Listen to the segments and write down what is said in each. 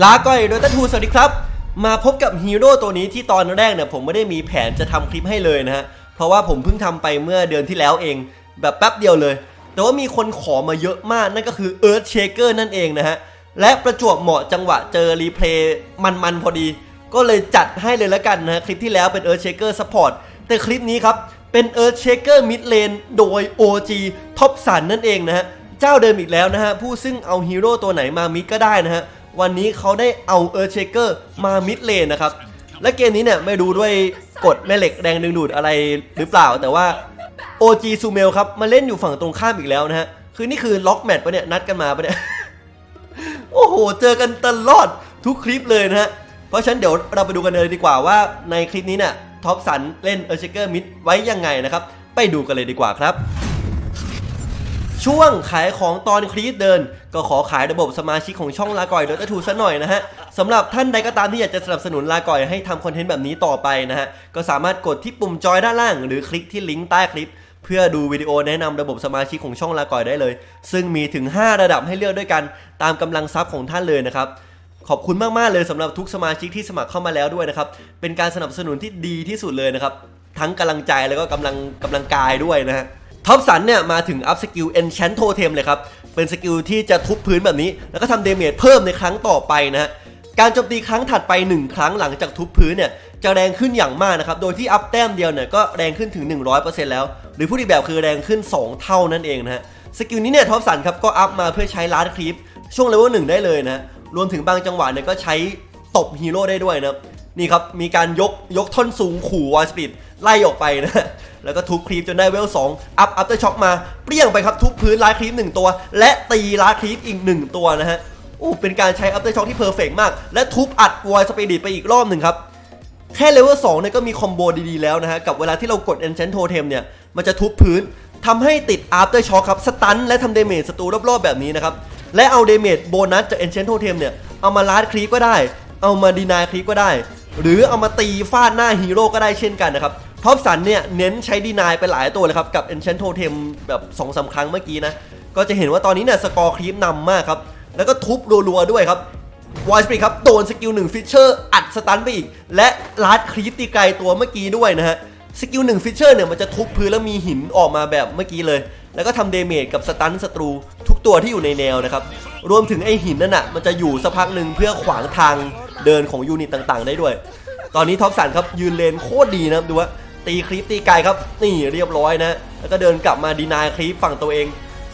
ลาก่อยโดยตัทูสวัสดีครับ มาพบกับฮีโร่ตัวนี้ที่ตอนแรกเนี่ยผมไม่ได้มีแผนจะทำคลิปให้เลยนะฮะ เพราะว่าผมเพิ่งทำไปเมื่อเดือนที่แล้วเอง แบบแป๊บเดียวเลย แต่ว่ามีคนขอมาเยอะมากนั่นก็คือ Earth Shaker นั่นเองนะฮะ และประจวบเหมาะจังหวะเจอรีเพลย์มันๆพอดี ก็เลยจัดให้เลยละกันนะฮะคลิปที่แล้วเป็น Earth Shaker Support แต่คลิปนี้ครับเป็น Earth Shaker Mid Lane โดย OG ท็อปสันนั่นเองนะฮะเจ้าเดิมอีกแล้วนะฮะผู้ซึ่งเอาฮีโร่ตัวไหนมามิดก็ได้นะฮะ วันนี้เขาได้เอา Earth Shaker มามิดเลนนะครับ และเกมนี้เนี่ยไม่รู้ด้วยกฎแม่เหล็กแดงดึงดูดอะไรหรือเปล่า แต่ว่า OG ซูเมลครับมาเล่นอยู่ฝั่งตรงข้ามอีกแล้วนะฮะ คือนี่คือล็อกแมตช์ปะเนี่ยนัดกันมาปะเนี่ย โอ้โห เจอกันตลอดทุกคลิปเลยนะฮะ เพราะฉะนั้นเดี๋ยวเราไปดูกันเลยดีกว่าว่าในคลิปนี้เนี่ยท็อปสันเล่นเออร์เชเกอร์มิดไว้ยังไงนะครับ ไปดูกันเลยดีกว่าครับ ช่วงขายของตอนคลิปเดิน ก็ขอขายระบบสมาชิกของช่องลาก่อยโดยตทูซะหน่อยนะฮะสำหรับท่านใดก็ตามที่อยากจะสนับสนุนลาก่อยให้ทำคอนเทนต์แบบนี้ต่อไปนะฮะก็สามารถกดที่ปุ่มจอยด้านล่าง หรือคลิกที่ลิงก์ใต้คลิป เพื่อดูวิดีโอแนะนำระบบสมาชิกของช่องลาก่อยได้เลย ซึ่งมีถึง 5 ระดับให้เลือกด้วยกัน ตามกำลังทรัพย์ของท่านเลยนะครับขอบคุณมาก ๆ เลยสำหรับทุกสมาชิกที่สมัครเข้ามาแล้วด้วยนะครับ เป็นการสนับสนุนที่ดีที่สุดเลยนะครับ ทั้งกำลังใจแล้วก็กำลังกำลังกายด้วยนะฮะ ท็อปสันเนี่ยมาถึงอัพสกิล Enchant Totem เลยครับ เป็นสกิลที่จะทุบพื้นแบบนี้ แล้วก็ทำเดเมจเพิ่มในครั้งต่อไปนะฮะการโจมตีครั้งถัดไป 1 ครั้งหลังจากทุบพื้นเนี่ยจะแรงขึ้นอย่างมากนะครับ โดยที่อัพแต้มเดียวเนี่ยก็แรงขึ้นถึง 100%แล้ว หรือพูดอีกแบบคือแรงขึ้น 2 เท่านั่นเองนะฮะสกิลนี้เนี่ยท็อปสันครับก็อัพมาเพื่อใช้ลาร์ดคลิปช่วงเลเวลหนึ่งได้เลยนะฮะรวมถึงบางจังหวะเนี่ยก็ใช้ตบฮีโร่ได้ด้วยนะครับ นี่ครับ มีการยกยกท่อนสูงขู่วอลสปีดไล่ออกไปนะ แล้วก็ทุบครีปจนได้เวล 2 อัพอัพเตอร์ช็อคมา เปรี้ยงไปครับ ทุบพื้นลาครีป 1 ตัว และตีลาครีปอีก 1 ตัวนะฮะโอ้เป็นการใช้อัพเตอร์ช็อคที่เพอร์เฟกมาก และทุบอัดวอลสปีดไปอีกรอบหนึ่งครับ แค่เลเวล2เนี่ยก็มีคอมโบดีๆแล้วนะฮะ กับเวลาที่เรากด Enchant Totem เนี่ย มันจะทุบพื้นทำให้ติด After Shock ครับ สตันและทำเดเมจศัตรูรอบๆแบบนี้นะครับ และเอาเดเมจโบนัสจาก Enchant Totem เนี่ย เอามาลาดคลีปก็ได้ เอามาดีนายคลีปก็ได้ หรือเอามาตีฟาดหน้าฮีโร่ก็ได้เช่นกันนะครับท็อปสันเนี่ยเน้นใช้ดีนายไปหลายตัวเลยครับ กับ Enchant Totem แบบ2อสาครั้งเมื่อกี้นะ ก็จะเห็นว่าตอนนี้เนี่ยสกอร์คลีปนำมากครับ แล้วก็ทุบรัวๆด้วยครับวอยสปีดครับ โดนสกิลหนึ่งฟิชเชอร์อัดสตันไปอีก และลาดครีปตีไกลตัวเมื่อกี้ด้วยนะฮะสกิลหนึ่งฟิชเชอร์เนี่ยมันจะทุบพื้นแล้วมีหินออกมาแบบเมื่อกี้เลย แล้วก็ทำเดเมจกับสตันศัตรูทุกตัวที่อยู่ในแนวนะครับรวมถึงไอหินนั่นน่ะมันจะอยู่สักพักหนึ่งเพื่อขวางทาง เดินของยูนิตต่างๆ ได้ด้วย ตอนนี้ท็อปสันครับยืนเลนโคตรดีนะครับดูว่าตีคลิปตีไกลครับนี่เรียบร้อยนะ แล้วก็เดินกลับมาดีนายคลิปฝั่งตัวเอง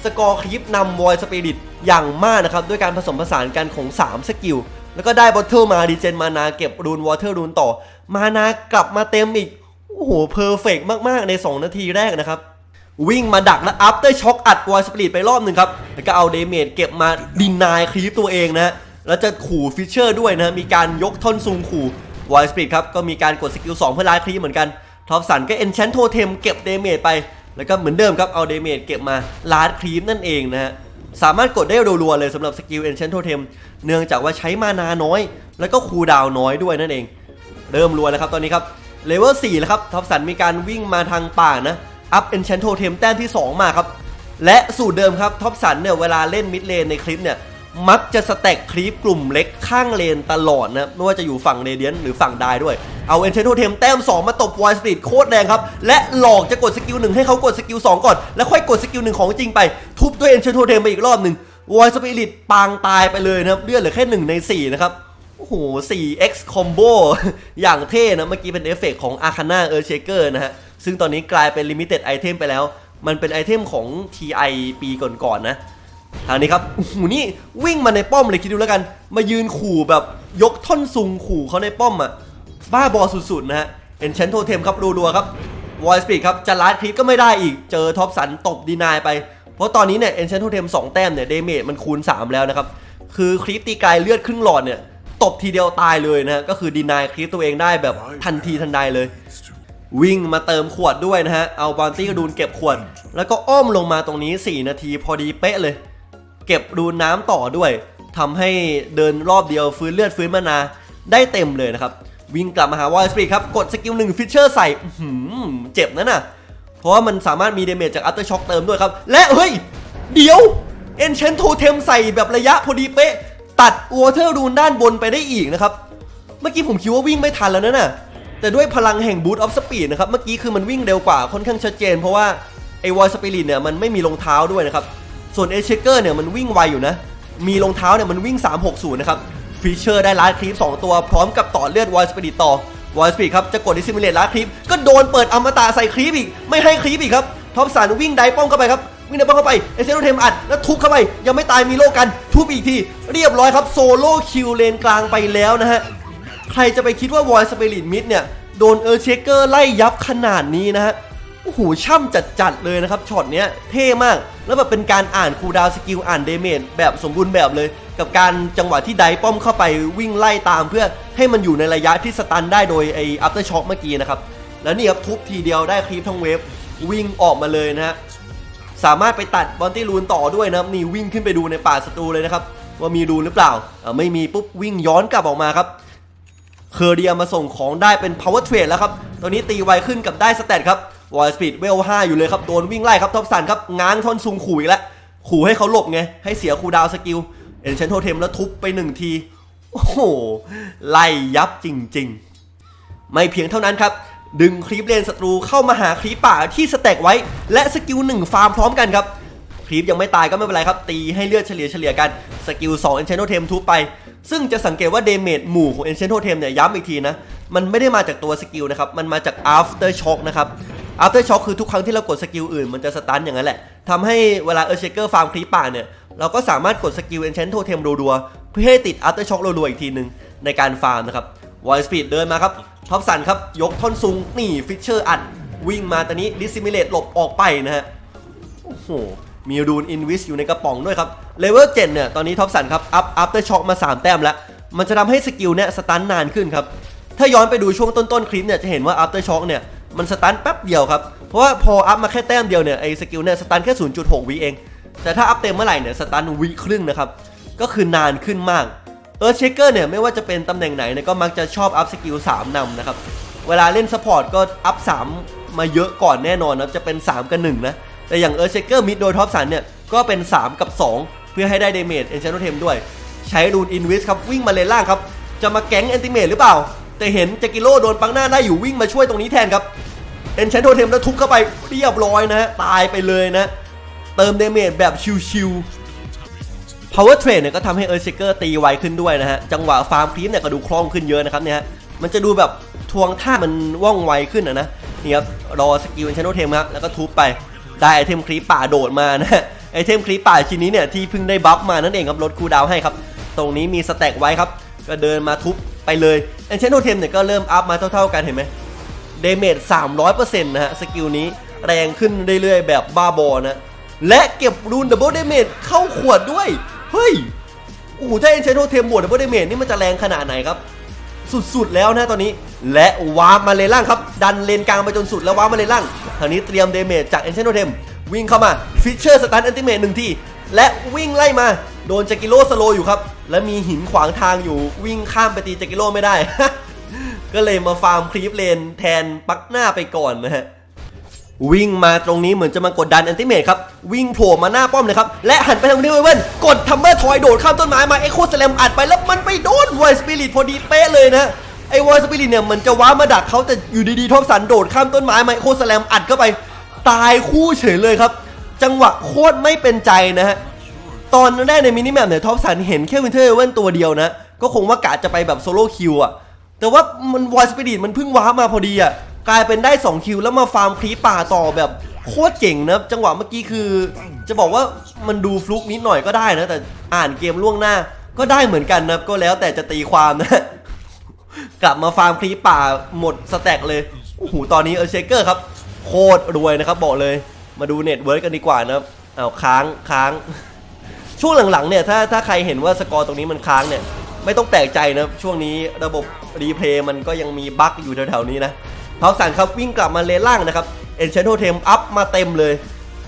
สกอร์คลิปนำวอยสปิริตอย่างมากนะครับ ด้วยการผสมผสานกันของ 3 สกิล แล้วก็ได้บอทเทิลมาดีเจนมานาเก็บรูนวอเตอร์รูนต่อ มานากลับมาเต็มอีก โอ้โหเพอร์เฟกมากๆ ใน 2 นาทีแรกนะครับ วิ่งมาดักแล้วอัพเตอร์ช็อคอัดวอยสปิริตไปรอบหนึ่งครับแล้วก็เอาเดเมจเก็บมาดินนายคลิปตัวเองนะฮะ แล้วจะขู่ฟิชเชอร์ด้วยนะมีการยกท่อนซุงขู่วอยสปิริตครับก็มีการกดสกิล2เพื่อไล่คลิปเหมือนกันท็อปสันก็เอนชันโทเทมเก็บเดเมจไป แล้วก็เหมือนเดิมครับเอาเดเมจเก็บมาลาดครีมนั่นเองนะฮะสามารถกดได้รัวๆเลยสำหรับสกิล Enchant Totem เนื่องจากว่าใช้มานาน้อย แล้วก็คูดาวน้อยด้วยนั่นเองเริ่มรัวแล้วครับตอนนี้ครับเลเวล4แล้วครับท็อปสันมีการวิ่งมาทางป่านะอัพ Enchant Totem แต้มที่ 2 มาครับและสูตรเดิมครับท็อปสันเนี่ยเวลาเล่นมิดเลนในคลิปเนี่ย มักจะสแต็กคลิปกลุ่มเล็กข้างเลนตลอดนะ ไม่ว่าจะอยู่ฝั่งเรเดียนหรือฝั่งไดด้วย เอาเอนเชนโทเทมแต้ม 2 มาตบวอยสปีดโคตรแรงครับ และหลอกจะกดสกิลหนึ่งให้เขากดสกิล2ก่อน แล้วค่อยกดสกิลหนึ่งของจริงไป ทุบด้วยเอนเชนโทเทมไปอีกรอบหนึ่งวอยสปีริตปางตายไปเลยนะครับเลือดเหลือแค่1ใน4นะครับโอ้โห 4x combo อย่างเท่นะ เมื่อกี้เป็นเอฟเฟกต์ของ Arcana Earth Shaker นะฮะ ซึ่งตอนนี้กลายเป็น Limited Item ไปแล้ว มันเป็นไอเทมของ TI ปีก่อนๆนะ ทางนี้ครับโอ้โหนี่วิ่งมาในป้อมเลยคิดดูแล้วกัน มายืนขู่แบบยกท่อนซุงขู่เขาในป้อมอะบ้าบอสุดๆนะฮะเอ็นเชนโทเทมครับรัวๆครับวอยสปีดครับจะลัดคลิปก็ไม่ได้อีก เจอท็อปสันตบดีนายไป เพราะตอนนี้เนี่ยเอ็นเชนโทเทม2แต้มเนี่ยเดเมจมันคูณ 3 แล้วนะครับ คือคลิปตีไกลเลือดครึ่งหลอดเนี่ยตบทีเดียวตายเลยนะฮะก็คือดีนายคลิปตัวเองได้แบบทันทีทันใดเลย วิ่งมาเติมขวดด้วยนะฮะเอาบอลตี้กระดูนเก็บขวด แล้วก็อ้อมลงมาตรงนี้ 4 นาทีพอดีเป๊ะเลย เก็บรูนน้ำต่อด้วยทำให้เดินรอบเดียวฟื้นเลือดฟื้นมานาได้เต็มเลยนะครับ วิ่งกลับมาหาวอยสปีดครับ กดสกิลหนึ่งฟิชเชอร์ใส่หือเจ็บนะน่ะ เพราะว่ามันสามารถมีเดเมจจากอั t เตอร์ช็อคเติมด้วยครับ และเฮ้ย เดี๋ยวเอนเชนโทเทมใส่แบบระยะพอดีเป๊ะ ตัดวอเ e อร์รูนด้านบนไปได้อีกนะครับ เมื่อกี้ผมคิดว่าวิ่งไม่ทันแล้วนะน่ะ แต่ด้วยพลังแห่งบูตออฟสปีดนะครับ เมื่อกี้คือมันวิ่งเร็วกว่าค่อนข้างชัดเจน เพราะว่าไอวอยสปิริตเนี่ยมันไม่มีรองเท้าด้วยนะครับ ส่วนเอเชเกอร์เนี่ยมันวิ่งไวอยู่นะ มีรองเท้าเนี่ยมันวิ่ง 360 นะครับฟีเชอร์ได้ลาดคลิป 2 ตัวพร้อมกับต่อเลือดวอยสปิริตต่อวอยสปิริตครับจะกดดิซิมิเลตลาดคลิป ก็โดนเปิดอมตะใส่คลิปอีก ไม่ให้คลิปอีกครับท็อปสันวิ่งไดป้องเข้าไปครับวิ่งไดป้องเข้าไปเอเซโรเทมอัดแล้วทุบเข้าไป ยังไม่ตายมีโลกัน ทุบอีกที เรียบร้อยครับโซโล่คิวเลนกลางไปแล้วนะฮะใครจะไปคิดว่าวอยสเปริตมิดเนี่ยโดนเออร์เชเกอร์ไล่ยับขนาดนี้นะฮะ โอ้โหช่ำจัดๆเลยนะครับช็อตเนี้ยเท่มากแล้วแบบเป็นการอ่านคูดาวสกิลอ่านเดเมจแบบสมบูรณ์แบบเลย กับการจังหวะที่ไดป้อมเข้าไปวิ่งไล่ตามเพื่อให้มันอยู่ในระยะที่สตันได้โดยไอ้อัปเตอร์ช็อคเมื่อกี้นะครับแล้วนี่ครับทุบทีเดียวได้คลิปทั้งเวฟวิ่งออกมาเลยนะฮะสามารถไปตัดบอนตี้รูนต่อด้วยนะครับนี่วิ่งขึ้นไปดูในป่าศัตรูเลยนะครับว่ามีรูนหรือเปล่าไม่มีปุ๊บวิ่งย้อนกลับออกมาครับเคอร์เดียมาส่งของได้เป็น power trade แล้วครับตอนนี้ตีไวขึ้นกับได้สเตตครับ วอลสปีดเวล5อยู่เลยครับโดนวิ่งไล่ครับท็อปสันครับง้างท่อนซุงขู่อีกแล้วขู่ให้เขาหลบไง ให้เสียคูดาวสกิลเอ็นเชนโทเทมแล้วทุบไปหนึ่งที โอ้โห ไล่ยับจริงๆ ไม่เพียงเท่านั้นครับ ดึงครีปเลนศัตรูเข้ามาหาครีปป่าที่สแต็กไว้ และสกิลหนึ่งฟาร์มพร้อมกันครับครีปยังไม่ตายก็ไม่เป็นไรครับ ตีให้เลือดเฉลี่ยเฉลี่ยกัน สกิล2 Enchanted Totem ทุบไป ซึ่งจะสังเกตว่าเดเมจหมู่ของ Enchanted Totem เนี่ยย้ำอีกทีนะ มันไม่ได้มาจากตัวสกิลนะครับ มันมาจาก After Shock นะครับ After Shock คือทุกครั้งที่เรากดสกิลอื่นมันจะสตันอย่างนั้นแหละทำให้เวลาเออร์เชเกอร์ฟาร์มครีปป่าเนี่ย เราก็สามารถกดสกิล Enchanted Totem รัวๆเพื่อให้ติด After Shock รัวๆอีกทีหนึ่งในการฟาร์มนะครับวอยสปีดเดินมาครับท็อปสันครับยกท่อนซุงนี่ฟิชเชอร์อัด วิ่งมาตอนนี้ดิสซิมิเลตหลบออกไปนะฮะโอ้โหมีรูนอินวิสอยู่ในกระป๋องด้วยครับเลเวล7เนี่ยตอนนี้ท็อปสันครับอัพอัพเตอร์ช็อคมา 3 แต้มแล้ว มันจะทำให้สกิลเนี่ยสตันนานขึ้นครับ ถ้าย้อนไปดูช่วงต้นๆคลิปเนี่ยจะเห็นว่าอัพเตอร์ช็อคเนี่ย มันสตันแป๊บเดียวครับ เพราะว่าพออัพมาแค่แต้มเดียวเนี่ยไอ้สกิลเนี่ยสตันแค่ 0.6วิเอง แต่ถ้าอัพเต็มเมื่อไหร่เนี่ยสตันวิครึ่งนะครับ ก็คือนานขึ้นมาก เออเชคเกอร์เนี่ยไม่ว่าจะเป็นตำแหน่งไหนเนี่ยก็มักจะชอบอัพสกิล3นำนะครับ เวลาเล่นซัพพอร์ตก็อัพ3มาเยอะก่อนแน่นอนนะจะเป็น 3 กับ1นะ แต่อย่างเออเชคเกอร์มิดโดยท็อปสันเนี่ยก็เป็น 3 กับ 2 เพื่อให้ได้เดเมจเอนช n นเทมด้วย ใช้รูนอินวิสครับวิ่งมาเลนล่างครับจะมาแก๊งแอนติเมทหรือเปล่า แต่เห็นจากิโลโดนปังหน้าได้อยู่วิ่งมาช่วยตรงนี้แทนครับเอนช n นเทมแล้วทุบเข้าไปเรียบร้อยนะฮะตายไปเลยนะ เติมเดเมจแบบชิวๆ power trade เนี่ยก็ทำให้เออร์เชเกอร์ตีไวขึ้นด้วยนะฮะ จังหวะฟาร์มครีมเนี่ยก็ดูคล่องขึ้นเยอะนะครับเนี่ยมันจะดูแบบทวงท่ามันว่องไวขึ้นอะนะนี่ครับรอสกิลเอนช n นเทมครับแล้วก็ทุบไปได้ไอเทมครีปป่าโดดมานะไอเทมครีปป่าชิ้นนี้เนี่ยที่เพิ่งได้บัฟมานั่นเองครับลดคูลดาวให้ครับตรงนี้มีสแต็กไว้ครับก็เดินมาทุบ ไปเลยเอนช n นเทมเนี่ยก็เริ่มอัพมาเท่าๆกันเห็นไหมเดเมจ300%นะฮะ สกิลนี้แรงขึ้นเรื่อยๆ แบบบ้าบอนะ และเก็บรูนดับเบิลเดเมจเข้าขวดด้วย เฮ้ย โอ้โหถ้าเอ็นเชโนเทมบวกดับเบิลเดเมจนี่มันจะแรงขนาดไหนครับ สุดๆแล้วนะตอนนี้ และวาร์ปมาเลนล่างครับ ดันเลนกลางไปจนสุดแล้ววาร์ปมาเลนล่างทางนี้เตรียมเดเมจจากเอ็นเชโนเทมวิ่งเข้ามาฟิชเชอร์สตันแอนติเมทหนึ่งที และวิ่งไล่มา โดนจากิโลสโลอยู่ครับ และมีหินขวางทางอยู่วิ่งข้ามไปตีจากิโลไม่ได้ ก็เลยมาฟาร์มครีปเลนแทนปักหน้าไปก่อนนะฮะวิ่งมาตรงนี้เหมือนจะมากดดันแอนติเมทครับ วิ่งโผล่มาหน้าป้อมเลยครับ และหันไปทางนี้เว้นกดทัมเมอร์ทอยโดดข้ามต้นไม้มา เอ็กโคสแลมอัดไปแล้วมันไปโดนวอยสปิริตพอดีเป๊ะเลยนะ ไอ้วอยสปิริตเนี่ยมันจะว้ามาดักเขาแต่อยู่ดีๆท็อปสันโดดข้ามต้นไม้มาเอ็กโคสแลมอัดเข้าไป ตายคู่เฉยเลยครับ จังหวะโคตรไม่เป็นใจนะฮะ ตอนแรกในมินิแมปเนี่ยท็อปสันเห็นแค่วินเทอร์เว่นตัวเดียวนะ ก็คงว่ากะจะไปแบบโซโล่คิวอะแต่ว่ามันวอยสปิริตมันเพิ่งว้ามาพอดีอะกลายเป็นได้ 2 คิวแล้วมาฟาร์มครีปป่าต่อแบบโคตรเจ๋งนะจังหวะเมื่อกี้คือ จะบอกว่ามันดูฟลุกนิดหน่อยก็ได้นะ แต่อ่านเกมล่วงหน้าก็ได้เหมือนกันนะก็แล้วแต่จะตีความนะ กลับมาฟาร์มครีปป่าหมดสแต็กเลยโอ้โหตอนนี้เออเชเกอร์ครับ โคตรรวยนะครับบอกเลย มาดูเน็ตเวิร์กกันดีกว่านะครับอ้าค้างค้าง ช่วงหลังๆเนี่ยถ้าถ้าใครเห็นว่าสกอร์ตรงนี้มันค้างเนี่ย ไม่ต้องแปลกใจนะช่วงนี้ระบบรีเพลย์มันก็ยังมีบั๊กอยู่แถวๆนี้นะท็อสันครับวิ่งกลับมาเลนล่างนะครับเอ็นเชนโทเทมอัพมาเต็มเลย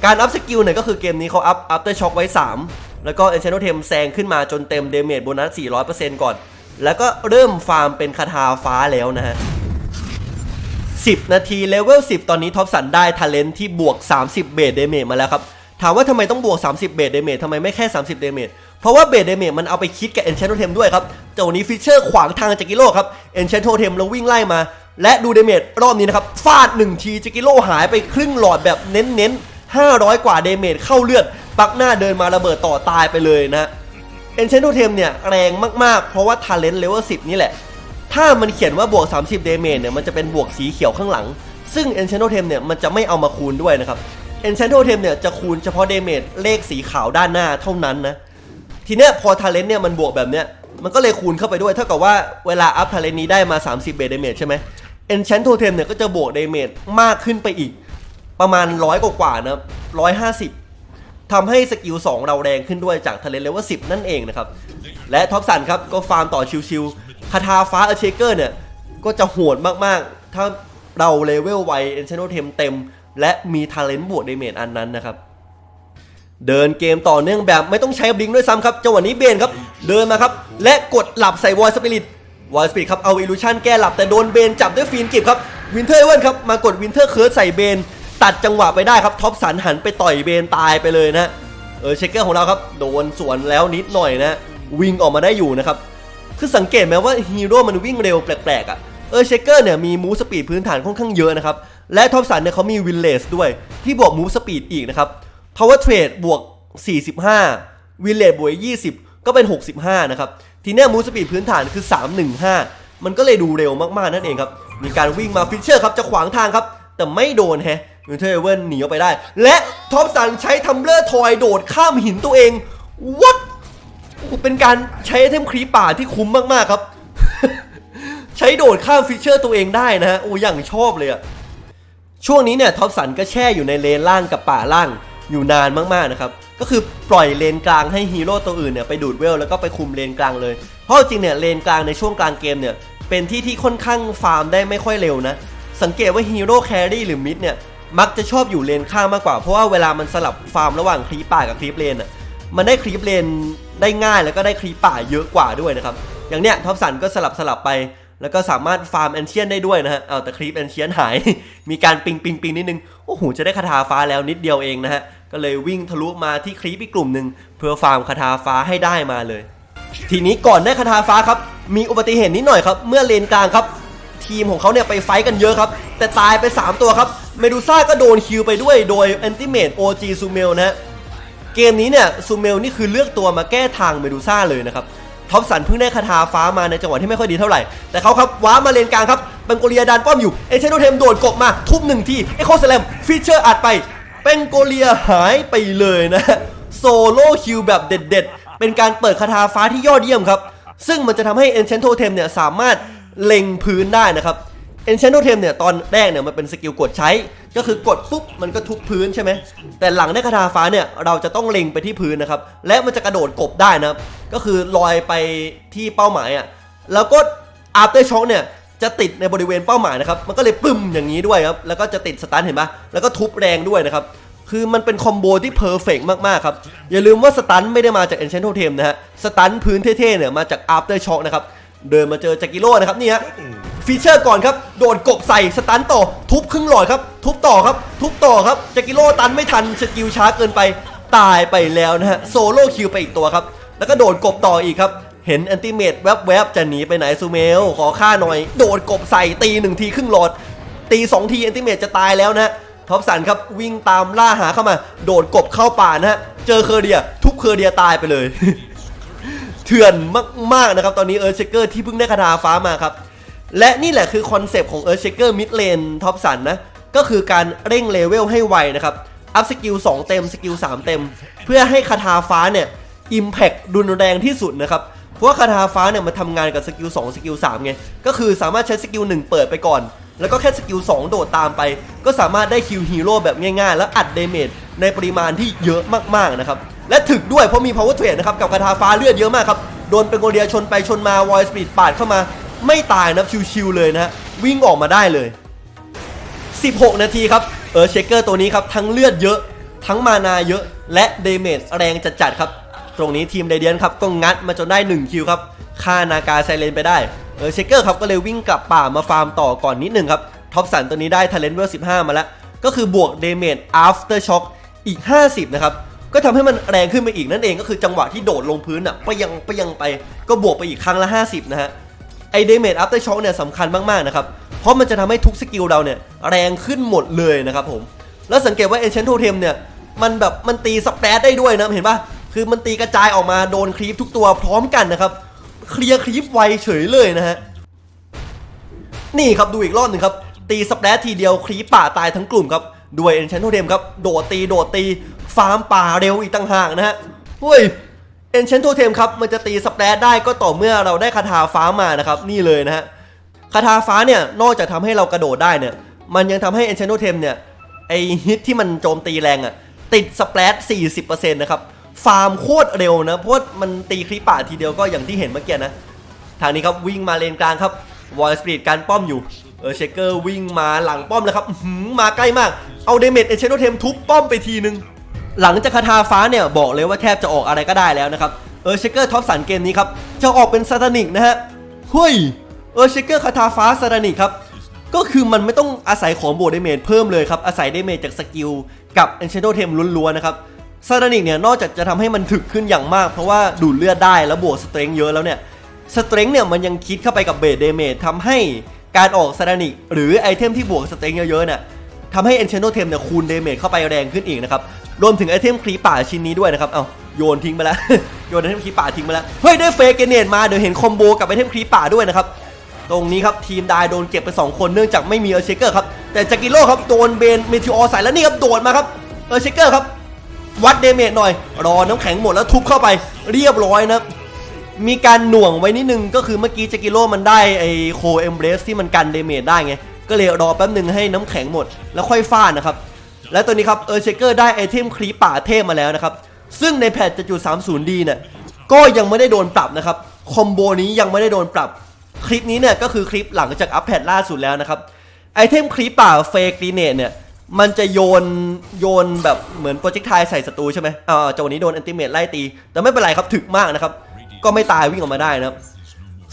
การอัพสกิลเนี่ยก็คือเกมนี้เขาอัพอัพเตอร์ช็อคไว้ 3 แล้วก็เอ็นเชนโทเทมแซงขึ้นมาจนเต็มเดเมจโบนัส400%ก่อน แล้วก็เริ่มฟาร์มเป็นคาถาฟ้าแล้วนะฮะ 10 นาทีเลเวล10 ตอนนี้ท็อปสันได้ท ALENT ที่บวก 30 เบสเดเมจมาแล้วครับ ถามว่าทำไมต้องบวก 30 เบสเดเมจทำไมไม่แค่ 30 เดเมจเพราะว่าเบสเดเมจมันเอาไปคิดกับ Enchant Totem ด้วยครับเจ้านี้ฟิชเชอร์ขวางทางจากกิโลครับ Enchant Totem แล้ววิ่งไล่มา และดูเดเมจรอบนี้นะครับฟาด1ทีจากกิโลหายไปครึ่งหลอดแบบเน้นๆ500 กว่าเดเมจเข้าเลือด ปักหน้าเดินมาระเบิดต่อตายไปเลยนะ Enchant Totem เนี่ย แรงมาก ๆ เพราะว่า Talent Level 10 นี่แหละ ถ้ามันเขียนว่าบวก 30เดเมจเนี่ยมันจะเป็นบวกสีเขียวข้างหลัง ซึ่ง Enchant Totem เนี่ยมันจะไม่เอามาคูณด้วยนะครับ Enchant Totem เนี่ยจะคูณเฉพาะเดเมจเลขสีขาวด้านหน้าเท่านั้นนะ ทีเนี้ยพอ Talent เนี่ยมันบวกแบบเนี้ยมันก็เลยคูณเข้าไปด้วย เท่ากับว่าเวลาอัพ Talent นี้ได้มา 30เบสเดเมจใช่ไหม Enchant Totem เนี่ยก็จะบวกเดเมจมากขึ้นไปอีก ประมาณร้อยกว่าๆนะร้อยห้าสิบทำให้สกิล 2 เราแรงขึ้นด้วยจากทะเลเลเวล10 นั่นเองนะครับ และท็อปสันครับก็ฟาร์มต่อชิวๆ คาถาฟ้าเอเชเกอร์เนี่ย ก็จะโหดมากๆ ถ้าเราเลเวลไวเอนเชโนเทมเต็ม และมีทาเลนต์บวกเดเมจอันนั้นนะครับ เดินเกมต่อเนื่องแบบไม่ต้องใช้บลิงด้วยซ้ำครับจังหวะนี้เบนครับ เดินมาครับ และกดหลับใส่วอยสปิริตวอยสปิริตครับเอาอิลูชันแก้หลับแต่โดนเบนจับด้วยฟีนกิบครับวินเทอร์เวิร์นครับมากดวินเทอร์เคิร์สใส่เบนตัดจังหวะไปได้ครับท็อปสันหันไปต่อยเบนตายไปเลยนะเออเชคเกอร์ของเราครับโดนสวนแล้วนิดหน่อยนะ วิ่งออกมาได้อยู่นะครับ คือสังเกตไหมว่าฮีโร่มันวิ่งเร็วแปลกๆอะเออเชคเกอร์เนี่ยมีมูสปีดพื้นฐานค่อนข้างเยอะนะครับ และท็อปสันเนี่ยเขามีวินเลสด้วย ที่บวกมูสปีดอีกนะครับ power trade บวก 45 วินเลสบวก 20 ก็เป็น 65 นะครับ ทีเนี้ยมูสปีดพื้นฐานคือ 315 มันก็เลยดูเร็วมากๆนั่นเองครับ มีการวิ่งมาฟิชเชอร์ครับจะขวางทางครับ แต่ไม่โดนแฮะวินเทอร์เวิร์นหนีออกไปได้ และท็อปสันใช้ทัมเบลอร์ทอยโดดข้ามหินตัวเอง what โอ้โหเป็นการใช้ไอเทมครีปป่าที่คุ้มมากๆครับ ใช้โดดข้ามฟิชเชอร์ตัวเองได้นะฮะโอ้อย่างชอบเลยอะช่วงนี้เนี่ยท็อปสันก็แช่อยู่ในเลนล่างกับป่าล่างอยู่นานมากๆนะครับ ก็คือปล่อยเลนกลางให้ฮีโร่ตัวอื่นเนี่ยไปดูดเวลแล้วก็ไปคุมเลนกลางเลย เพราะจริงเนี่ยเลนกลางในช่วงกลางเกมเนี่ยเป็นที่ที่ค่อนข้างฟาร์มได้ไม่ค่อยเร็วนะ สังเกตว่าฮีโร่แครี่หรือมิดเนี่ยมักจะชอบอยู่เลนข้างมากกว่า เพราะว่าเวลามันสลับฟาร์มระหว่างคลีปป่ากับคลีปเลนอะมันได้คลีปเลน ได้ง่ายแล้วก็ได้คลีปป่าเยอะกว่าด้วยนะครับ อย่างเนี้ยท็อปสันก็สลับสลับไปแล้วก็สามารถฟาร์มแอนเชียนได้ด้วยนะฮะ เอาแต่คลีปแอนเชียนหาย มีการปิงปิงปิงนิดนึง โอ้โห จะได้คาถาฟ้าแล้วนิดเดียวเองนะฮะ ก็เลยวิ่งทะลุมาที่คลีปอีกกลุ่มหนึ่งเพื่อฟาร์มคาถาฟ้าให้ได้มาเลย ทีนี้ก่อนได้คาถาฟ้าครับ มีอุบัติเหตุนิดหน่อยครับ เมื่อเลนกลางครับ ทีมของเขาเนี่ยไปไฟกันเยอะครับ แต่ตายไป 3 ตัวครับ เมดูซ่าก็โดนคิวไปด้วย โดยแอนติเมตโอจีซูเมลนะฮะ เกมนี้เนี่ยซูเมลนี่คือเลือกตัวมาแก้ทางเมดูซ่าเลยนะครับท็อปสันเพิ่งได้คาถาฟ้ามาในจังหวะที่ไม่ค่อยดีเท่าไหร่ แต่เขาครับว้ามาเลนกลางครับเป็นโกเลียดันป้อมอยู่ เอเชโนเทมโดดกบมาทุบหนึ่งทีเอโคสแลมฟิชเชอร์อัดไปเป็นโกเลียหายไปเลยนะโซโล่คิวแบบเด็ดๆ เป็นการเปิดคาถาฟ้าที่ยอดเยี่ยมครับ ซึ่งมันจะทำให้ Enchant Totem เนี่ยสามารถเล็งพื้นได้นะครับ Enchant Totem เนี่ยตอนแรกเนี่ยมันเป็นสกิลกดใช้ ก็คือกดปุ๊บมันก็ทุบพื้นใช่ไหมแต่หลังได้คาถาฟ้าเนี่ยเราจะต้องเล็งไปที่พื้นนะครับและมันจะกระโดดกบได้นะครับก็คือลอยไปที่เป้าหมายอะแล้วก็ After Shock เนี่ยจะติดในบริเวณเป้าหมายนะครับมันก็เลยปึ้มอย่างนี้ด้วยครับแล้วก็จะติดสตันเห็นปะแล้วก็ทุบแรงด้วยนะครับคือมันเป็นคอมโบที่เพอร์เฟกมาก ๆ ครับ อย่าลืมว่าสตันไม่ได้มาจาก Enchant Totem นะฮะ สตันพื้นเท่ ๆ เนี่ย มาจาก After Shock นะครับ เดินมาเจอจากกิโลนะครับนี่ฮะฟีเจอร์ก่อนครับ โดดกบใส่สตันต่อ ทุบครึ่งหลอดครับ ทุบต่อครับ ทุบต่อครับจากกิโลตันไม่ทันสกิลช้าเกินไปตายไปแล้วนะฮะโซโล่คิวไปอีกตัวครับ แล้วก็โดดกบต่ออีกครับเห็นแอนติเมตแวบๆจะหนีไปไหนซูเมล ขอค่าหน่อย โดดกบใส่ตีหนึ่งทีครึ่งหลอด ตีสองทีแอนติเมตจะตายแล้วนะฮะท็อปสันครับวิ่งตามล่าหาเข้ามา โดดกบเข้าป่านะฮะเจอเคอร์เดีย ทุบเคอร์เดียตายไปเลย เถื่อนมากๆนะครับ ตอนนี้เอิร์ธเชเกอร์ที่เพิ่งได้คาถาฟ้ามาครับ และนี่แหละคือคอนเซปต์ของเอิร์ธเชเกอร์มิดเลนท็อปสันนะ ก็คือการเร่งเลเวลให้ไวนะครับ อัพสกิล2เต็มสกิล3เต็ม เพื่อให้คาถาฟ้าเนี่ยอิมแพครุนแรงที่สุดนะครับ เพราะว่าคาถาฟ้าเนี่ยมันทำงานกับสกิล2สกิล3ไง ก็คือสามารถใช้สกิล1เปิดไปก่อน แล้วก็แค่สกิล2 โดดตามไป ก็สามารถได้คิวฮีโร่แบบง่ายๆ แล้วอัดเดเมจในปริมาณที่เยอะมากๆนะครับ และถึกด้วยเพราะมี power trade นะครับ กับคาถาฟ้าเลือดเยอะมากครับ โดนเป็นโกเดียชนไปชนมาวอยสปีดปาดเข้ามาไม่ตายนะชิวๆเลยนะฮะวิ่งออกมาได้เลย 16 นาทีครับเออเชคเกอร์ตัวนี้ครับทั้งเลือดเยอะ ทั้งมานาเยอะและเดเมจแรงจัดๆครับ ตรงนี้ทีมไดเดียนครับก็งัดมาจนได้1คิวครับฆ่านากาไซเลนไปได้ เออเชคเกอร์ครับก็เลยวิ่งกลับป่ามาฟาร์มต่อก่อนนิดหนึ่งครับท็อปสันตัวนี้ได้ทเลนต์เวล15 มาแล้ว ก็คือบวกเดเมจ after shock อีก 50 นะครับ ก็ทำให้มันแรงขึ้นไปอีกนั่นเองก็คือจังหวะที่โดดลงพื้นอะไปยังไปยังไป ก็บวกไปอีกครั้งละ 50 นะฮะไอเดเมจอัพเตอร์ช็อคเนี่ยสำคัญมากๆนะครับเพราะมันจะทำให้ทุกสกิลเราเนี่ยแรงขึ้นหมดเลยนะครับผมแล้วสังเกตว่าเอเชนโทเทมเนี่ยมันแบบมันตีสเปรดได้ด้วยนะเห็นปะคือมันตีกระจายออกมาโดนครีปทุกตัวพร้อมกันนะครับ เคลียร์ครีปไวเฉยเลยนะฮะ นี่ครับดูอีกรอบหนึ่งครับ ตีสเปรดทีเดียวครีปป่าตายทั้งกลุ่มครับ ด้วยเอนเชนโทเทมครับ โดดตีโดดตีฟาร์มป่าเร็วอีกต่างหากนะฮะเฮ้ยเอนเชนโทเทมครับ มันจะตีสเปรดได้ก็ต่อเมื่อเราได้คาถาฟ้ามานะครับ นี่เลยนะฮะคาถาฟ้าเนี่ยนอกจากทำให้เรากระโดดได้เนี่ย มันยังทำให้เอนเชนโทเทมเนี่ยไอฮิตที่มันโจมตีแรงอะ่ะติดสเปรด40%นะครับ ฟาร์มโคตรเร็วนะเพราะมันตีครีปป่าทีเดียวก็อย่างที่เห็นเมื่อกี้นะ ทางนี้ครับวิ่งมาเลนกลางครับวอลสปีดการป้อมอยู่เออเชคเกอร์วิ่งมาหลังป้อมแล้วครับมาใกล้มาก เอาเดเมจเอเชโนเทมทุบป้อมไปทีนึง หลังจากคาถาฟ้าเนี่ยบอกเลยว่าแทบจะออกอะไรก็ได้แล้วนะครับเออเชคเกอร์ท็อปสันเกมนี้ครับจะออกเป็นซาตานิกนะฮะเฮ้ยเออเชคเกอร์คาถาฟ้าซาตานิกครับก็คือมันไม่ต้องอาศัยของโบดเดเมจเพิ่มเลยครับอาศัยเดเมจจากสกิลกับเอเชโนเทมล้วนๆนะครับ ซาตานิกเนี่ยนอกจากจะทำให้มันถึกขึ้นอย่างมาก เพราะว่าดูดเลือดได้แล้วบวกสเตรงเยอะแล้วเนี่ยสเตรงเนี่ยมันยังคิดเข้าไปกับเบสเดเมจทำให้การออกซาดานิกหรือไอเทมที่บวกสเตรงเยอะๆเนี่ยทำให้เอนเชนโนเทมเนี่ยคูณเดเมจเข้าไปแรงขึ้นอีกนะครับรวมถึงไอเทมคลีป่าชิ้นนี้ด้วยนะครับเอาโยนทิ้งไปแล้วโยนไอเทมคลีป่าทิ้งไปแล้วเฮ้ยได้เฟกเกเนตมาเดี๋ยวเห็นคอมโบกับไอเทมคลีป่าด้วยนะครับตรงนี้ครับทีมได้โดนเก็บไป 2 คนเนื่องจากไม่มีเออร์เชเกอร์ครับแต่จากิโร่ครับโดนเบนเมทิออใส่แล้วนี่ครับโดดมาครับเออร์เชเกอร์ครับ วัดเดเมจหน่อย รอน้ำแข็งหมดแล้วทุบเข้าไปเรียบร้อยนะมีการหน่วงไว้นิดนึงก็คือเมื่อกี้จากิโร่มันได้ไอโคเอมเบรสที่มันกันเดเมจได้ไง ก็เลยรอแป๊บหนึ่งให้น้ำแข็งหมด แล้วค่อยฟาดนะครับ และตัวนี้ครับเออร์เชเกอร์ได้ไอเทมครีปป่าเทพมาแล้วนะครับ ซึ่งในแพทจะจุด 30D เนี่ยก็ยังไม่ได้โดนปรับนะครับ คอมโบนี้ยังไม่ได้โดนปรับ คลิปนี้เนี่ยก็คือคลิปหลังจากอัปเดตล่าสุดแล้วนะครับไอเทมครีปป่าเฟกรีเนตเนี่ย มันจะโยนโยนแบบเหมือนโปรเจกต์ไทใส่ศัตรูใช่ไหมอ่าจังหวะนี้โดนอันติเมตไล่ตี แต่ไม่เป็นไรครับถึกมากนะครับ ก็ไม่ตายวิ่งออกมาได้นะครับ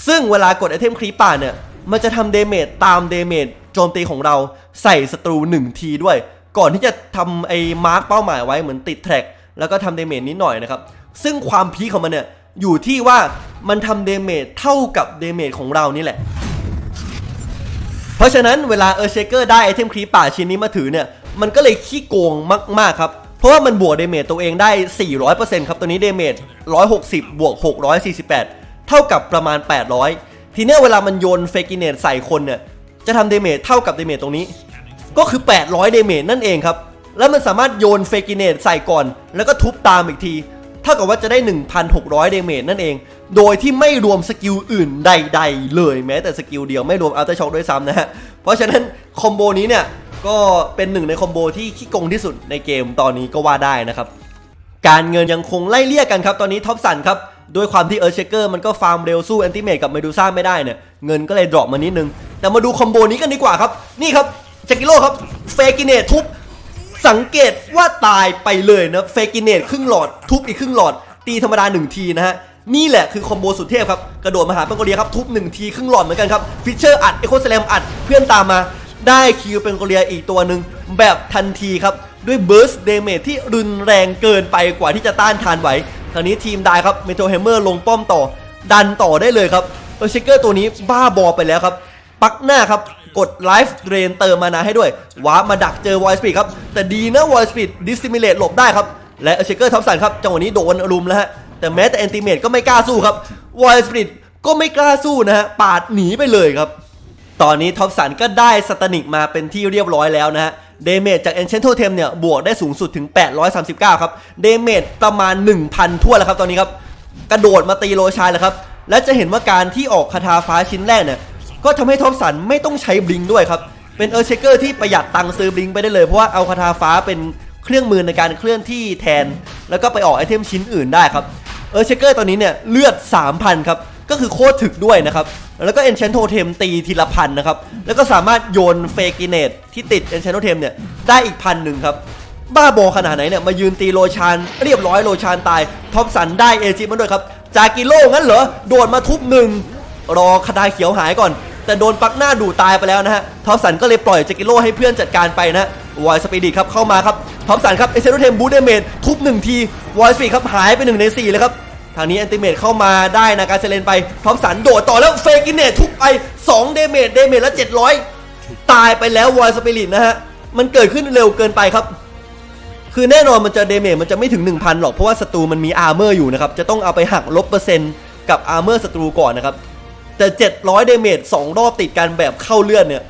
ซึ่งเวลากดไอเทมครีปป่าเนี่ย มันจะทำเดเมจตามเดเมจโจมตีของเราใส่ศัตรู 1 ทีด้วย ก่อนที่จะทำไอ้มาร์กเป้าหมายไว้เหมือนติดแทร็กแล้วก็ทำเดเมจนิดหน่อยนะครับ ซึ่งความพีคของมันเนี่ยอยู่ที่ว่ามันทำเดเมจเท่ากับเดเมจของเรานี่แหละ เพราะฉะนั้นเวลาเออร์เชเกอร์ได้ไอเทมครีปป่าชิ้นนี้มาถือเนี่ยมันก็เลยขี้โกงมากๆครับเพราะว่ามันบวกเดเมจตัวเองได้ 400%ครับตัวนี้เดเมจ160 บวก 648 เท่ากับประมาณ 800 ทีเนี้ยเวลามันโยนเฟกิเนตใส่คนเนี่ยจะทำเดเมจเท่ากับเดเมจตรงนี้ ก็คือ 800 เดเมจนั่นเองครับ แล้วมันสามารถโยนเฟกิเนตใส่ก่อน แล้วก็ทุบตามอีกที ท่ากับว่าจะได้ 1,600 เดเมจนั่นเอง โดยที่ไม่รวมสกิลอื่นใด ๆ เลยแม้แต่สกิลเดียวไม่รวมอัลเตอร์ช็อคด้วยซ้ำนะฮะ เพราะฉะนั้นคอมโบนี้เนี่ยก็เป็นหนึ่งในคอมโบที่ขี้โกงที่สุดในเกมตอนนี้ก็ว่าได้นะครับ การเงินยังคงไล่เลี่ยกันครับ ตอนนี้ท็อปสันครับด้วยความที่เออร์เชเกอร์มันก็ฟาร์มเร็วสู้แอนติเมตกับเมดูซ่าไม่ได้เนี่ยเงินก็เลยดรอปมานิดนึง แต่มาดูคอมโบนี้กันดีกว่าครับ นี่ครับจากิโร่ครับเฟกินเนตทุบ สังเกตว่าตายไปเลยนะเฟกินเนตครึ่งหลอด ทุบอีกครึ่งหลอด ตีธรรมดา 1 ทีนะฮะ นี่แหละคือคอมโบสุดเทพครับ กระโดดมาหาเปงโกเลียครับ ทุบ 1 ทีครึ่งหลอดเหมือนกันครับฟิชเชอร์อัดเอโคสแลมอัดเพื่อนตามมาได้คิวเป็นโกเลียอีกตัวหนึ่งแบบทันทีครับ ด้วยเบิร์สเดเมจที่รุนแรงเกินไปกว่าที่จะต้านทานไหวคราวนี้ทีมได้ครับเมโทเฮมเมอร์ลงป้อมต่อ ดันต่อได้เลยครับเออเชเกอร์ตัวนี้บ้าบอไปแล้วครับปักหน้าครับ กดไลฟ์เดรนเติมมานาให้ด้วยว้ามาดักเจอวอยสปีดครับ แต่ดีนะวอยสปีดดิสซิมิเลตหลบได้ครับ และเชเกอร์ท็อปสันครับจังหวะนี้โดนรุมแล้วฮะ แต่แม้แต่แอนติเมตก็ไม่กล้าสู้ครับวอยสปีดก็ไม่กล้าสู้นะฮะปาดหนีไปเลยครับ ตอนนี้ท็อปสันก็ได้สตานิกมาเป็นที่เรียบร้อยแล้วนะฮะเดเมจจาก e n c h a n t o t e m เนี่ยบวกได้สูงสุดถึง 839 ครับเดเมจประมาณ 1,000 ทั่วแล้วครับตอนนี้ครับกระโดดมาตีโรชายแล้วครับและจะเห็นว่าการที่ออกคาถาฟ้าชิ้นแรกเนี่ย ก็ทำให้ท็อปสันไม่ต้องใช้บลิงด้วยครับ เป็นเออร์เชเกอร์ที่ประหยัดตังค์ซื้อบลิงไปได้เลย เพราะว่าเอาคาถาฟ้าเป็นเครื่องมือในการเคลื่อนที่แทน แล้วก็ไปออกไอเทมชิ้นอื่นได้ครับเออร์เชเกอร์ตอนนี้เนี่ยเลือด 3,000 ครับก็คือโคตรถึกด้วยนะครับ แล้วก็ Enchant Totem ตีทีละพันนะครับ แล้วก็สามารถโยนเฟกิเนตที่ติด Enchant Totem เนี่ยได้อีกพันหนึ่งครับ บ้าบอขนาดไหนเนี่ยมายืนตีโลชานเรียบร้อยโลชานตายท็อปสันได้เอจิมาด้วยครับ จากิโลงั้นเหรอ โดดมาทุบหนึ่ง รอคาดาเขียวหายก่อน แต่โดนปักหน้าดูตายไปแล้วนะฮะท็อปสันก็เลยปล่อยจากิโลให้เพื่อนจัดการไปนะวอยสปีดิครับเข้ามาครับทอมสันครับเอเซโรเทมบูเดเมดทุบหนึ่งทีวอยสปีดครับหายไปหนึ่งในสี่เลยครับทางนี้แอนติเมตเข้ามาได้นาการเซเลนไปทอมสันโดดต่อแล้วเฟกินเนตทุบไป2เดเมจเดเมจล้ว700 ตายไปแล้ววอยสปิริตนะฮะ มันเกิดขึ้นเร็วเกินไปครับ คือแน่นอนมันจะเดเมจมันจะไม่ถึง 1,000 หรอก เพราะว่าศัตรูมันมีอาร์เมอร์อยู่นะครับ จะต้องเอาไปหักลบเปอร์เซ็นต์กับอาร์เมอร์ศัตรูก่อนนะครับ แต่ 700 เดเมจ2รอบติดกันแบบเข้าเลือดเนี่ย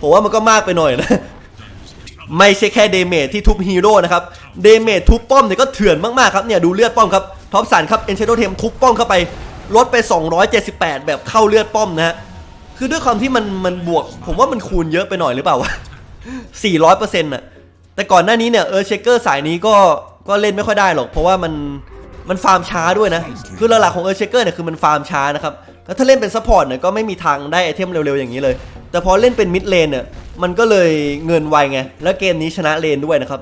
ผมว่ามันก็มากไปหน่อยนะ ไม่ใช่แค่เดเมจที่ทุบฮีโร่นะครับ เดเมจทุบป้อมเนี่ยก็เถื่อนมากๆครับ เนี่ยดูเลือดป้อมครับ ท็อปสันครับ เอนเชโดเทมทุบป้อมเข้าไป ลดไป 278 แบบเข้าเลือดป้อมนะฮะ คือด้วยความที่มันมันบวก ผมว่ามันคูณเยอะไปหน่อยหรือเปล่าวะ400%น่ะ แต่ก่อนหน้านี้เนี่ยเออเชเกอร์สายนี้ก็ก็เล่นไม่ค่อยได้หรอก เพราะว่ามันมันฟาร์มช้าด้วยนะ คือหลักๆของเออเชเกอร์เนี่ยคือมันฟาร์มช้านะครับ แล้วถ้าเล่นเป็นซัพพอร์ตเนี่ยก็ไม่มีทางได้ไอเทมเร็วๆอย่างนี้เลย แต่พอเล่นเป็นมิดเลนเนี่ยมันก็เลยเงินไวไง แล้วเกมนี้ชนะเลนด้วยนะครับ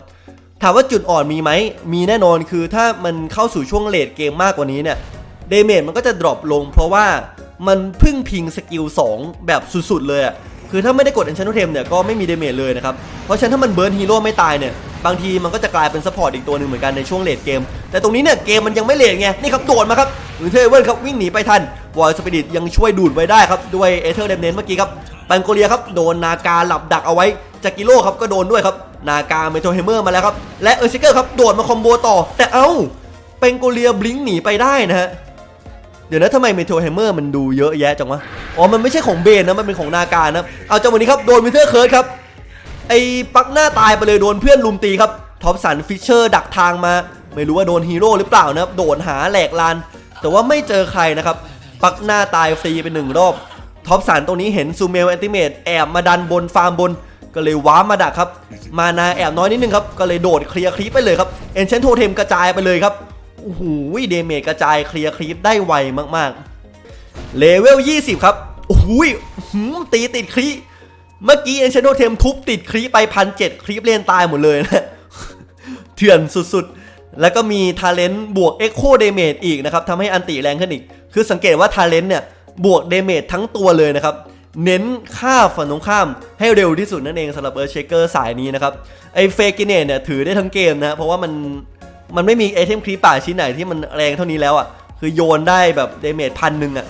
ถามว่าจุดอ่อนมีไหม มีแน่นอนคือถ้ามันเข้าสู่ช่วงเลดเกมมากกว่านี้เนี่ย เดเมจมันก็จะดรอปลง เพราะว่ามันพึ่งพิงสกิล2แบบสุดๆเลยอะคือถ้าไม่ได้กด Enchant Totem เนี่ยก็ไม่มีเดเมจเลยนะครับ เพราะฉะนั้นถ้ามันเบิร์นฮีโร่ไม่ตายเนี่ยบางทีมันก็จะกลายเป็นซัพพอร์ตอีกตัวหนึ่งเหมือนกันในช่วงเลดเกม แต่ตรงนี้เนี่ยเกมมันยังไม่เลดไง นี่ครับโดดมาครับหรือเทเวิร์ครับวิ่งหนีไปทัน วอยสปิริตยังช่วยดูดไว้ได้ครับด้วยเอเธอร์เดมเนนเมื่อกี้ครับปันโกเลียครับโดนนาการหลับดักเอาไว้จากกิโลครับก็โดนด้วยครับนาการเมโทเฮเมอร์มาแล้วครับและเออร์ชิเกอร์ครับโดดมาคอมโบต่อ แต่เอ้าเปนโกเลียบลิงหนีไปได้นะฮะเดี๋ยวนะทำไมเมโทรไฮเมอร์มันดูเยอะแยะจังวะอ๋อมันไม่ใช่ของเบนนะมันเป็นของนาการนะเอาจังหวะนี้ครับโดนวิเทอร์เคิร์ดครับไอ้ปักหน้าตายไปเลยโดนเพื่อนลุมตีครับท็อปสันฟิชเชอร์ดักทางมา ไม่รู้ว่าโดนฮีโร่หรือเปล่านะครับโดดหาแหลกลานแต่ว่าไม่เจอใครนะครับ ปักหน้าตายฟรีไปหนึ่งรอบท็อปสันตรงนี้เห็นซูเมลแอนติเมตแอบมาดันบนฟาร์มบน ก็เลยว้ามาดักครับ มานาแอบน้อยนิดนึงครับ ก็เลยโดดเคลียร์คลิปไปเลยครับเอนเชนโทเทมกระจายไปเลยครับโอ้โหเดเมจกระจายเคลียร์คลิปได้ไวมากๆเลเวล 20 ครับโอ้โหตีติดคลิปเมื่อกี้เอนเชนโทเทมทุบติดคลิปไปพันเจ็ดคลิปเลนตายหมดเลยนะเถื่อนสุดๆ แล้วก็มีทาเลนต์บวก Echo Damage อีกนะครับทำให้อันติแรงขึ้นอีก คือสังเกตว่าทาเลนต์เนี่ยบวก Damage ทั้งตัวเลยนะครับ เน้นฆ่าฝั่งตรงข้ามให้เร็วที่สุดนั่นเองสำหรับเออเชเกอร์สายนี้นะครับไอเฟกิเนตเนี่ยถือได้ทั้งเกมนะเพราะว่ามันมันไม่มีไอเทมครีปป่าชิ้นไหนที่มันแรงเท่านี้แล้วอะคือโยนได้แบบเดเมจพันหนึ่งอะ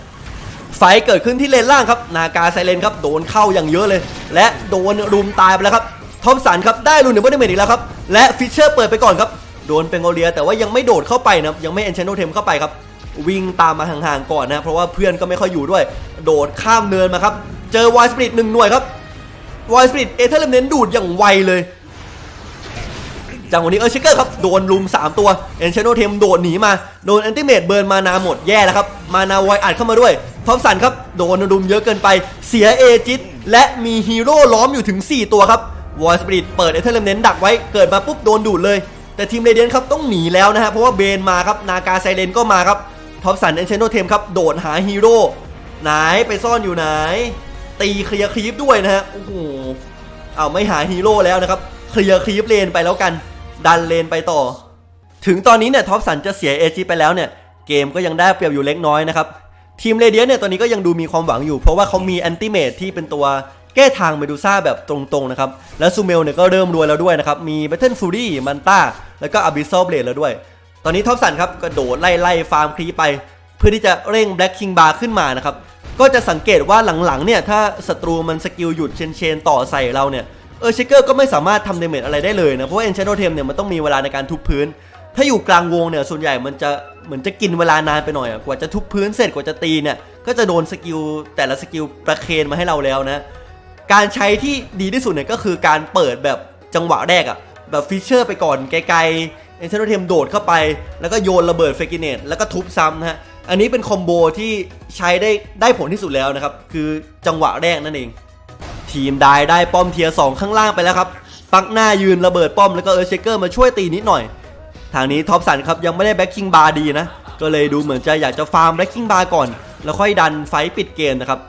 ไฟเกิดขึ้นที่เลนล่างครับ นากาไซเลนครับโดนเข้าอย่างเยอะเลย และโดนรุมตายไปแล้วครับทอมสันครับได้รูนหนึ่งเบอร์เดเมจอีกแล้วครับและฟิชเชอร์เปิดไปก่อนครับโดนเป็นโอเลียแต่ว่ายังไม่โดดเข้าไปนะยังไม่เอนเชนโนเทมเข้าไปครับ วิ่งตามมาห่างๆก่อนนะเพราะว่าเพื่อนก็ไม่ค่อยอยู่ด้วย โดดข้ามเนินมาครับ เจอวายสปริตหนึ่งหน่วยครับวายสปริตเอเธอร์เลมเนนดูดอย่างไวเลยจังหวะนี้เออชิเกอร์ครับโดนลุม 3 ตัวเอนเชโนเทมโดดหนีมาโดนแอนติเมตเบิร์นมานาหมดแย่แล้วครับ มานาไวอัดเข้ามาด้วยทอมสันครับโดนรุมเยอะเกินไปเสียเอจิตและมีฮีโร่ล้อมอยู่ถึง 4 ตัวครับวอยสปริตเปิดเอเธอร์เลมเนนดักไว้เกิดมาปุ๊บโดนดูดเลย แต่ทีมเรเดียนครับต้องหนีแล้วนะฮะเพราะว่าเบนมาครับนากาไซเลนก็มาครับ ท็อมสันเอนเชนโนเทมครับ โดดหาฮีโร่ไหนไปซ่อนอยู่ไหน ตีเคลียร์คลีปด้วยนะฮะโอ้โหเอาไม่หาฮีโร่แล้วนะครับ เคลียร์คลีปเลนไปแล้วกัน ดันเลนไปต่อ ถึงตอนนี้เนี่ยท็อปสันจะเสียเอจีไปแล้วเนี่ย เกมก็ยังได้เปรียบอยู่เล็กน้อยนะครับ ทีมเรเดียเนี่ยตอนนี้ก็ยังดูมีความหวังอยู่ เพราะว่าเขามีแอนติเมทที่เป็นตัวแก้ทางเมดูซ่าแบบตรงๆนะครับ แล้วซูเมลเนี่ยก็เริ่มรวยแล้วด้วยนะครับ มี Battle Fury มันต้าแล้วก็ Abyssal Blade แล้วด้วย ตอนนี้ท็อปสันครับกระโดดไล่ไล่ฟาร์มคลีปไป เพื่อที่จะเร่ง Black King Bar ขึ้นมานะครับก็จะสังเกตว่าหลังๆเนี่ยถ้าศัตรูมันสกิลหยุดเชนเชนต่อใส่เราเนี่ยเออเชเกอร์ก็ไม่สามารถทำเดเมจอะไรได้เลยนะ เพราะว่าเอนเชนโนเทมเนี่ยมันต้องมีเวลาในการทุบพื้น ถ้าอยู่กลางวงเนี่ยส่วนใหญ่มันจะเหมือนจะกินเวลานานไปหน่อยอกว่าจะทุบพื้นเสร็จกว่าจะตีเนี่ยก็จะโดนสกิลแต่ละสกิลประเคนมาให้เราแล้วนะการใช้ที่ดีที่สุดเนี่ยก็คือการเปิดแบบจังหวะแรกอะแบบฟิชเชอร์ไปก่อนไกล เอนเชนโนเทมโดดเข้าไปแล้วก็โยนระเบิดเฟกิเนตแล้วก็ทุบซ้ำนะฮะอันนี้เป็นคอมโบที่ใช้ได้ได้ผลที่สุดแล้วนะครับ คือจังหวะแรกนั่นเอง ทีมได้ได้ป้อมเทียร์สข้างล่างไปแล้วครับ ปักหน้ายืนระเบิดป้อมแล้วก็เออร์เชเกอร์มาช่วยตีนิดหน่อย ทางนี้ท็อปสันครับยังไม่ได้แบ็คคิงบาร์ดีนะ ก็เลยดูเหมือนจะอยากจะฟาร์มแบ็คคิงบาร์ก่อน แล้วค่อยดันไฟปิดเกมนะครับ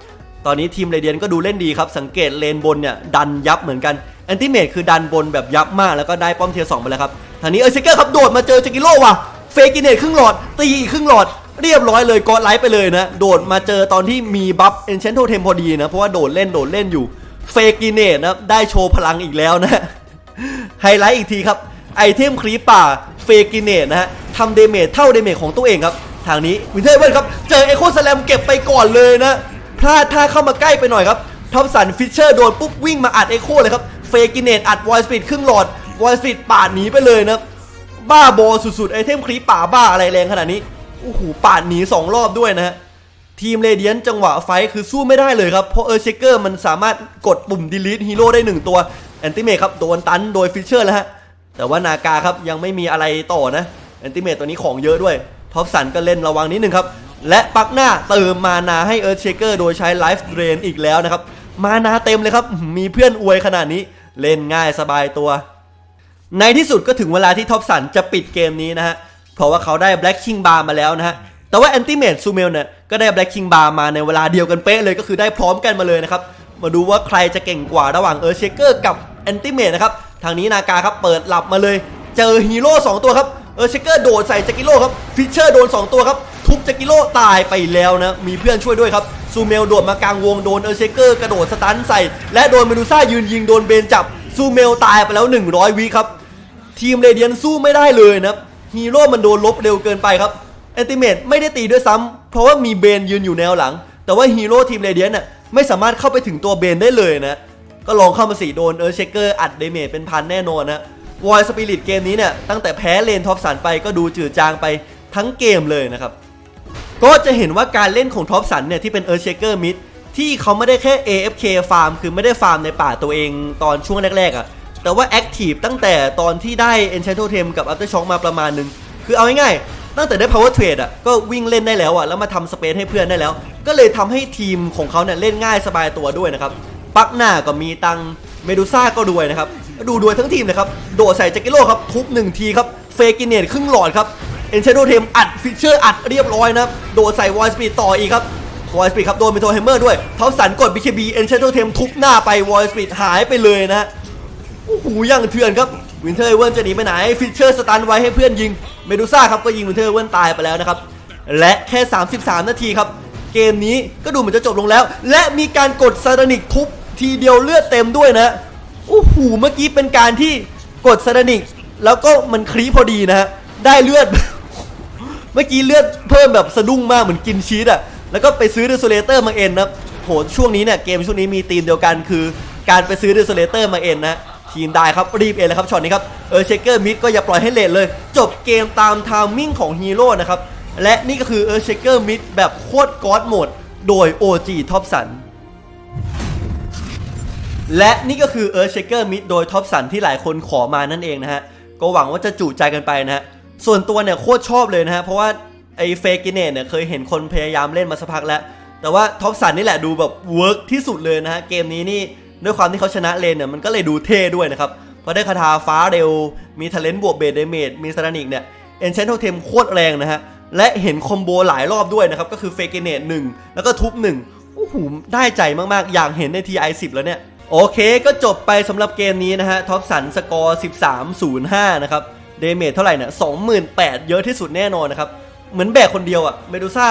ตอนนี้ทีมเรเดียนก็ดูเล่นดีครับ สังเกตเลนบนเนี่ยดันยับเหมือนกันแอนติเมทคือดันบนแบบยับมากแล้วก็ได้ป้อมเทียร์สไปแล้วครับ ทางนี้เออเชเกอร์ครับโดดมาเจอจกิโร่ว่ะเฟกินเนตครึ่งหลอดตีอีกครึ่งหลอดเรียบร้อยเลยกอดไลท์ไปเลยนะ โดดมาเจอตอนที่มีบัฟเอนเชนโทเทมพอดีนะ เพราะว่าโดดเล่นโดดเล่นอยู่เฟกินเนตนะได้โชว์พลังอีกแล้วนะ ไฮไลท์อีกทีครับ ไอเทมครีปป่าเฟกินเนตนะฮะทำเดเมจเท่าเดเมจของตัวเองครับ ทางนี้วินเทอร์เวิร์ครับ เจอเอโคสแลมเก็บไปก่อนเลยนะ พลาดท่าเข้ามาใกล้ไปหน่อยครับทอมสันฟิชเชอร์โดนปุ๊บวิ่งมาอัดเอโคเลยครับเฟกินเนตอัดวอยสปีดครึ่งหลอด วอยสปีดปาดหนีไปเลยนะบ้าบอสุดๆไอเทมครีปป่าบ้าอะไรแรงขนาดนี้โอ้โหปาดหนีสองรอบด้วยนะฮะทีมเรเดียนจังหวะไฟคือสู้ไม่ได้เลยครับ เพราะเออร์เชเกอร์มันสามารถกดปุ่ม delete ฮีโร่ได้ 1 ตัว แอนติเมทครับโดนตันโดยฟิชเชอร์แล้วฮะ แต่ว่านากาครับยังไม่มีอะไรต่อนะ แอนติเมทตัวนี้ของเยอะด้วยท็อปสันก็เล่นระวังนิดนึงครับ และปักหน้าเติมมานาให้เออร์เชเกอร์โดยใช้ไลฟ์เดรนอีกแล้วนะครับ มานาเต็มเลยครับ มีเพื่อนอวยขนาดนี้ เล่นง่ายสบายตัว ในที่สุดก็ถึงเวลาที่ท็อปสันจะปิดเกมนี้นะฮะ เพราะว่าเขาได้ Black King Bar มาแล้วนะฮะ แต่ว่า Anti m a t e ซูเมลเนี่ยก็ได้ Black King Bar มาในเวลาเดียวกันเป๊ะเลยก็คือได้พร้อมกันมาเลยนะครับ มาดูว่าใครจะเก่งกว่าระหว่างเออร์เชเกอร์กับ Anti m a t e นะครับ ทางนี้นากาครับเปิดหลับมาเลย เจอฮีโร่2ตัวครับ เออร์เชเกอร์โดดใส่จักิโร่ครับ ฟิชเชอร์โดน 2 ตัวครับ ทุบจักิโร่ตายไปแล้วนะ มีเพื่อนช่วยด้วยครับ ซูเมลโดดมากลางวงโดนเออร์เชเกอร์กระโดดสตันใส่ และโดนเมดูซ่ายืนยิงโดนเบนจับซูเมลตายไปแล้ว 100วิครับ ทีมเรเดียนสู้ไม่ได้เลยนะครับฮีโร่มันโดนลบเร็วเกินไปครับแอนติเมตไม่ได้ตีด้วยซ้ำเพราะว่ามีเบนยืนอยู่แนวหลัง แต่ว่าฮีโร่ทีมเรเดียนน่ะไม่สามารถเข้าไปถึงตัวเบนได้เลยนะ ก็ลองเข้ามาสีโดนเออร์เชเกอร์อัดเดเมจเป็นพันแน่นอนนะวอยสปิริตเกมนี้เนี่ยตั้งแต่แพ้เลนท็อปสันไปก็ดูจืดจางไปทั้งเกมเลยนะครับ ก็จะเห็นว่าการเล่นของท็อปสันเนี่ยที่เป็นเออร์เชเกอร์มิดที่เขาไม่ได้แค่ AFK ฟาร์ม คือไม่ได้ฟาร์มในป่าตัวเองตอนช่วงแรกๆอะ่ะ แต่ว่าแอคทีฟตั้งแต่ตอนที่ได้ Enchanto t e m กับ Aftershock มาประมาณหนึง คือเอาง่ายๆ ตั้งแต่ได้ Power Trade อะก็วิ่งเล่นได้แล้วอะแล้วมาทำสเปซให้เพื่อนได้แล้ว ก็เลยทำให้ทีมของเขาเนี่ยเล่นง่ายสบายตัวด้วยนะครับ ปักหน้าก็มีตังเมดูซ่าก็ด้วยนะครับ ดูด้วยทั้งทีมนะครับ โดดใส่แจ็คกิโลครับ ทุบหนึ่งทีครับ เฟกินเนตครึ่งหลอดครับ เอ็นเชโดเทมอัดฟิชเชอร์อัดเรียบร้อยนะครับ โดดใส่วอยสปีดต่ออีกครับวอยสปีดครับ โดนเมโทแฮมเมอร์ด้วยเท้าสันกด BKB เอ็นเชโดเทมทุบหน้าไปวอยสปีดหายไปเลยนะฮะ โอ้โหยังเถื่อนครับวินเทอร์เวิร์นจะหนีไปไหนฟิชเชอร์สตันไว้ให้เพื่อนยิงเมดูซ่าครับก็ยิงวินเทอร์เวิร์นตายไปแล้วนะครับและแค่ 33 นาทีครับเกมนี้ก็ดูเหมือนจะจบลงแล้ว และมีการกดซาดานิกทุบทีเดียวเลือดเต็มด้วยนะโอ้โหเมื่อกี้เป็นการที่กดซาดานิกแล้วก็มันคลีพอดีนะฮะได้เลือด เมื่อกี้เลือดเพิ่มแบบสะดุ้งมากเหมือนกินชีสอะแล้วก็ไปซื้อเดโซเลเตอร์มาเอ็นนะโหช่วงนี้เนี่ยเกมช่วงนี้มีธีมเดียวกันคือ การไปซื้อเดโซเลเตอร์มาเอ็นนะ ทีมได้ครับรีบเอ็นเลยครับช็อตนี้ครับเออเชเกอร์มิดก็อย่าปล่อยให้เลทเลย จบเกมตามทามมิ่งของฮีโร่นะครับและนี่ก็คือเออเชเกอร์มิดแบบโคตรก๊อดโหมดโดย OG ท็อปสันและนี่ก็คือเออร์เชเกอร์มิดโดยท็อปสันที่หลายคนขอมานั่นเองนะฮะก็หวังว่าจะจุใจกันไปนะฮะส่วนตัวเนี่ยโคตรชอบเลยนะฮะเพราะว่าไอ้เฟกิเนตเนี่ยเคยเห็นคนพยายามเล่นมาสักพักแล้ว แต่ว่าท็อปสันนี่แหละดูแบบเวิร์กที่สุดเลยนะฮะเกมนี้นี่ ด้วยความที่เขาชนะเลนเนี่ยมันก็เลยดูเท่ด้วยนะครับเพราะได้คาถาฟ้าเร็ว มีทเลนบวกเบดเดเมจมีสตานิกเนี่ยเอนเชนโทเทมโคตรแรงนะฮะ และเห็นคอมโบหลายรอบด้วยนะครับ ก็คือเฟกิเนตหนึ่งแล้วก็ทุบหนึ่งโอ้โหได้ใจมากๆ อยากเห็นใน TI 10 แล้วเนี่ย โอเคก็จบไปสำหรับเกมนี้นะฮะ ท็อปสันสกอร์ 13-05 นะครับ เดเมจเท่าไหร่เนี่ย28,000 เยอะที่สุดแน่นอนนะครับ เหมือนแบกคนเดียวอะเมดูซ่า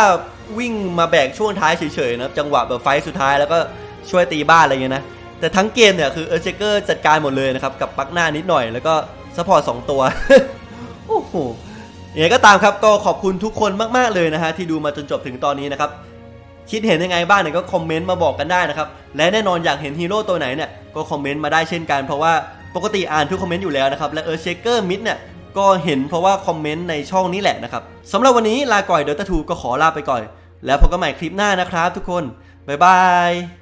วิ่งมาแบกช่วงท้ายเฉยๆนะจังหวะแบบไฟสุดท้ายแล้วก็ช่วยตีบ้านอะไรเงี้ยนะ แต่ทั้งเกมเนี่ยคือเออร์เจเกอร์จัดการหมดเลยนะครับกับปักหน้านิดหน่อยแล้วก็ซัพพอร์ต2ตัว โอ้โหยังไงก็ตามครับก็ขอบคุณทุกคนมากๆเลยนะฮะที่ดูมาจนจบถึงตอนนี้นะครับคิดเห็นยังไงบ้างเนี่ยก็คอมเมนต์มาบอกกันได้นะครับและแน่นอนอยากเห็นฮีโร่ตัวไหนเนี่ยก็คอมเมนต์มาได้เช่นกันเพราะว่าปกติอ่านทุกคอมเมนต์อยู่แล้วนะครับและเออเชเกอร์มิดเนี่ยก็เห็นเพราะว่าคอมเมนต์ในช่องนี้แหละนะครับสำหรับวันนี้ลาก่อยเดลต้าทูก็ขอลาไปก่อน แล้วพบกันใหม่คลิปหน้านะครับทุกคนบ๊ายบาย